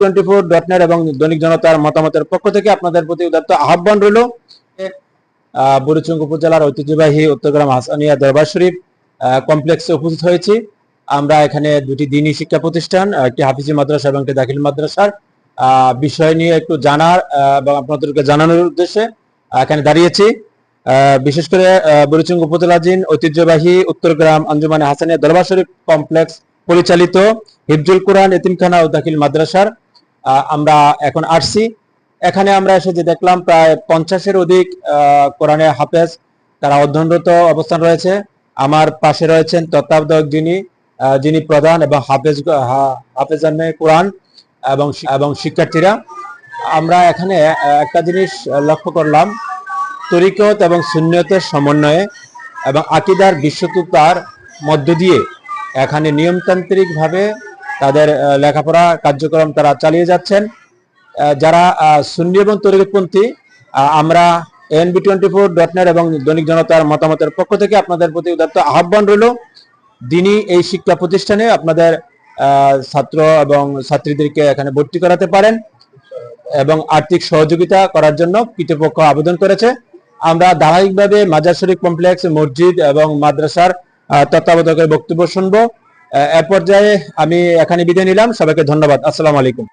Twenty four dot net এবং দৈনিক জনতার মতামতের পক্ষ থেকে আপনাদের প্রতি আহ্বান রইল। বুড়িচুং উপজেলার ঐতিহ্যবাহী উত্তরগ্রাম হাসানিয়া দরবার শরীফ কমপ্লেক্সে উপস্থিত হয়েছি। আমরা এখানে দুটি দিনী শিক্ষা প্রতিষ্ঠান একটি হাফিজি মাদ্রাসা এবং একটি দাখিল মাদ্রাসার বিষয় নিয়ে একটু জানার এবং আপনাদেরকে জানানোর উদ্দেশ্যে এখানে দাঁড়িয়েছি। বিশেষ করে আহ, বুড়িচুং উপজেলাধীন ঐতিহ্যবাহী উত্তরগ্রাম আঞ্জুমানে হাসানিয়া দরবার শরীফ কমপ্লেক্স পরিচালিত হিফজুল কোরআন এতিমখানা ও দাখিল মাদ্রাসার আমরা এখন আসছি। এখানে আমরা এসে যে দেখলাম প্রায় পঞ্চাশের অধিক আহ, কোরআনের হাফেজ তারা অধ্যয়নরত অবস্থান রয়েছে। আমার পাশে রয়েছেন তত্ত্বাবধায়ক যিনি যিনি প্রধান এবং হাফেজ হাফেজানে কোরআন এবং এবং শিক্ষার্থীরা। আমরা এখানে একটা জিনিস লক্ষ্য করলাম তরিকত এবং শূন্যতের সমন্বয়ে এবং আকিদার বিশ্বতুতার মধ্য দিয়ে এখানে নিয়মতান্ত্রিকভাবে তাদের লেখাপড়া কার্যক্রম তারা চালিয়ে যাচ্ছেন। যারা সুন্নি এবং তরিকতপন্থী আহ, আমরা NB twenty four dot net এবং দৈনিক জনতার মতামতের পক্ষ থেকে আপনাদের প্রতি উদাত্ত আহ্বান রইল। দিনই এই শিক্ষা প্রতিষ্ঠানে আপনাদের ছাত্র এবং ছাত্রীদেরকে এখানে ভর্তি করাতে পারেন এবং আর্থিক সহযোগিতা করার জন্য কৃতপক্ষ আবেদন করেছে। আমরা ধারাবাহিকভাবে মাজার শরীফ কমপ্লেক্স মসজিদ এবং মাদ্রাসার তত্ত্বাবধায়কের বক্তব্য শুনব। এ পর্যায়ে আমি এখানে বিদায় নিলাম। সবাইকে ধন্যবাদ। আসসালামু আলাইকুম।